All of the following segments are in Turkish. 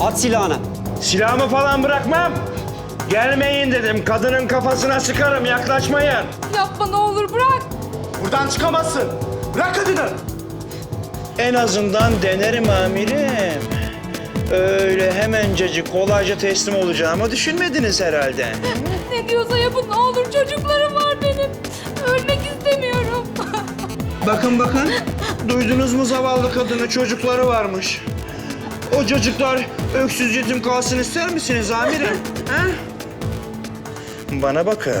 At silahını. Silahımı falan bırakmam. Gelmeyin dedim. Kadının kafasına sıkarım. Yaklaşmayın. Yapma ne olur bırak. Buradan çıkamazsın. Bırak kadını. En azından denerim amirim. Öyle hemencecik kolayca teslim olacağımı düşünmediniz herhalde. Ne diyorsa yapın ne olur çocuklarım var benim. Ölmek istemiyorum. Bakın bakın. Duydunuz mu zavallı kadını çocukları varmış. O çocuklar öksüz yetim kalsın ister misiniz amirim? ha? Bana bakın.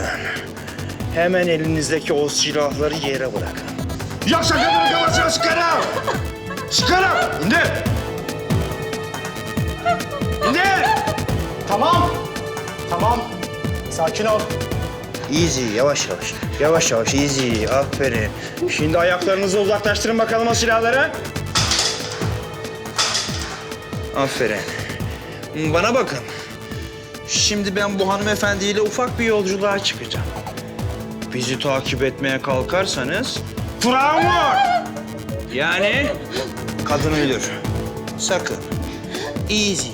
Hemen elinizdeki o silahları yere bırakın. Yoksa kadının kafasına sıkarım. Sıkarım. İndir. İndir. Tamam. Tamam. Sakin ol. Easy, yavaş yavaş. Yavaş yavaş, easy. Aferin. Şimdi ayaklarınızı uzaklaştırın bakalım o silahları. Aferin. Bana bakın. Şimdi ben bu hanımefendiyle ufak bir yolculuğa çıkacağım. Bizi takip etmeye kalkarsanız... Travma! Yani kadın ölür. Sakın. Easy.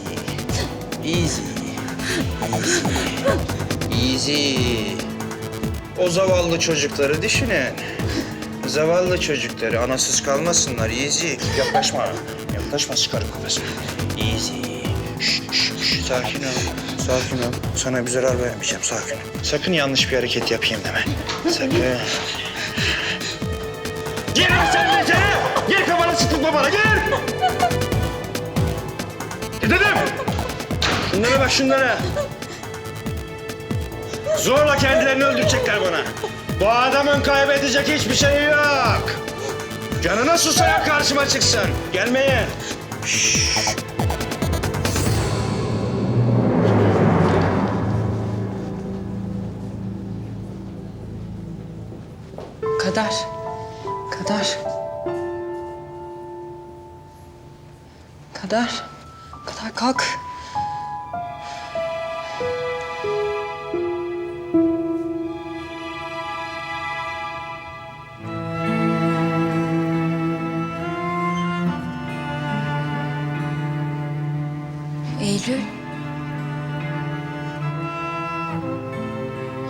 Easy. Easy. O zavallı çocukları düşünün. Zavallı çocukları anasız kalmasınlar. Easy. Yaklaşma. Yaklaşma çıkarım kafasını. Easy. Şş, şş, şş. Sakin ol. Sakin ol. Sana bir zarar vermeyeceğim. Sakin ol. Sakın yanlış bir hareket yapayım deme. Sakın. Gir sen de içeri. Gir kafanı sıkıntma bana. Gir. Gir dedim. Şunlara bak şunlara. Zorla kendilerini öldürecekler bana. Bu adamın kaybedecek hiçbir şeyi yok. Canına susarak karşıma çıksın. Gelmeyin. Kader. Kader. Kader. Kader kalk. Eylül.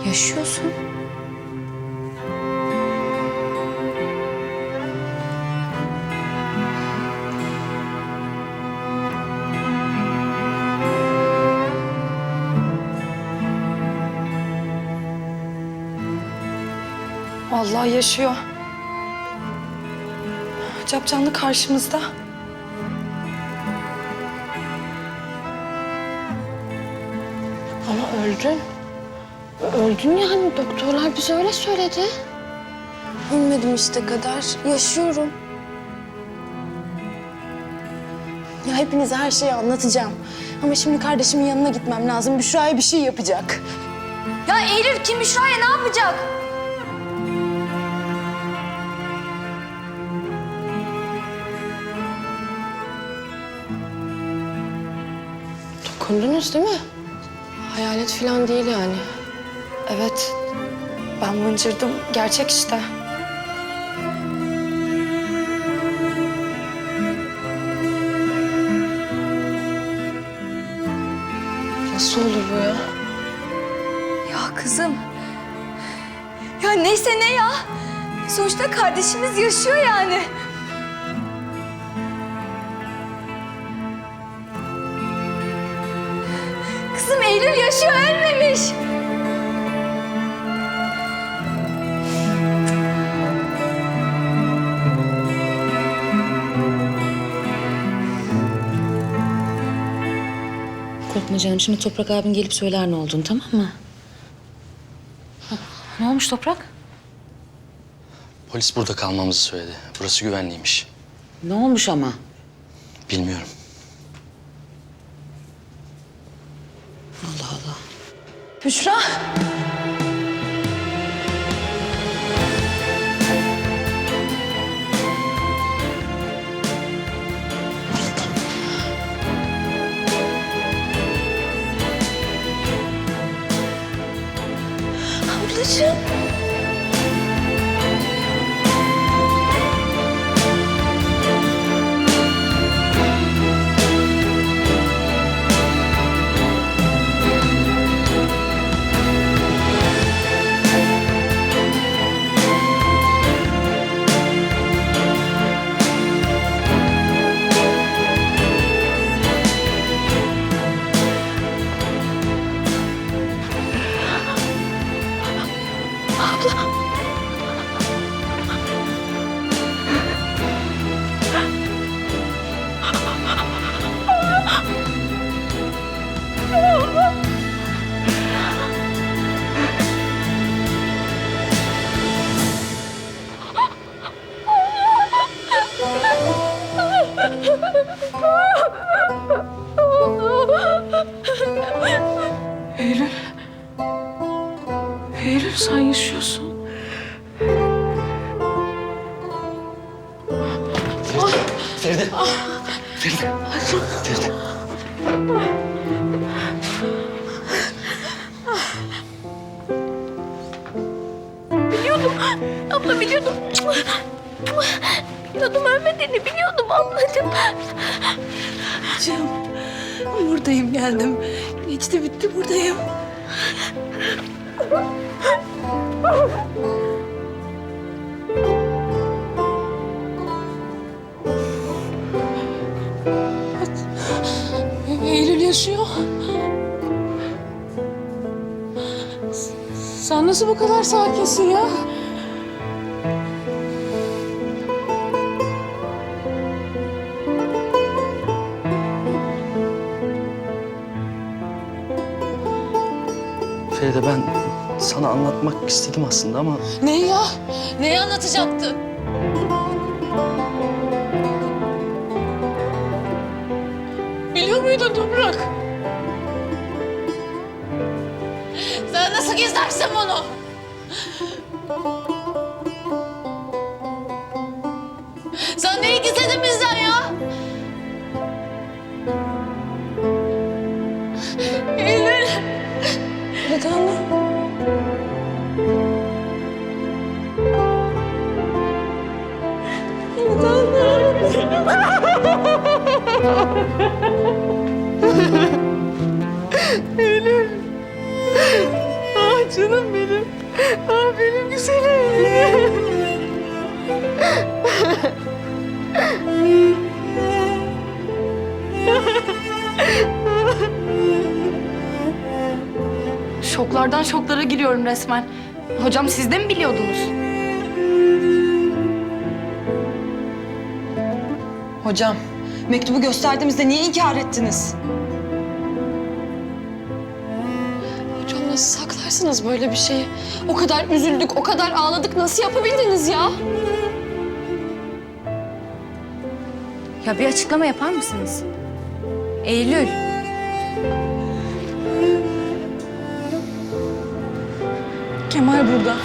Yaşıyorsun. Vallahi yaşıyor. Capcanlı karşımızda. Ama öldün. Öldün yani doktorlar bize öyle söyledi. Ölmedim işte kadar. Yaşıyorum. Ya hepinize her şeyi anlatacağım. Ama şimdi kardeşimin yanına gitmem lazım. Büşra'ya bir şey yapacak. Ya Eylül kim Büşra'ya ne yapacak? Dokundunuz değil mi? Hayalet falan değil yani. Evet. Ben mıncırdım. Gerçek işte. Nasıl olur bu ya? Ya kızım. Ya neyse ne ya. Sonuçta kardeşimiz yaşıyor yani. Yaşıyor ölmemiş. Korkma canım. Şimdi Toprak abin gelip söyler ne olduğunu tamam mı? Hah, Ne olmuş Toprak? Polis burada kalmamızı söyledi. Burası güvenliymiş. Ne olmuş ama? Bilmiyorum. Büşra. Feride. Feride. Feride. Abla biliyordum. Biliyordum ölmediğini biliyordum ablacığım. Canım. Buradayım geldim. Geçti bitti buradayım. Yaşıyor. Sen nasıl bu kadar sakinsin ya? Feride ben sana anlatmak istedim aslında ama Neyi ya? Neyi anlatacaktın? Muydun Toprak? Sen nasıl gizlersin bunu? Sen neyi gizledin Şoklardan şoklara giriyorum resmen. Hocam siz de mi biliyordunuz? Hocam, mektubu gösterdiğimizde niye inkar ettiniz? Hocam nasıl saklarsınız böyle bir şeyi? O kadar üzüldük, o kadar ağladık. Nasıl yapabildiniz ya? Ya bir açıklama yapar mısınız? Eylül. Kemal burada.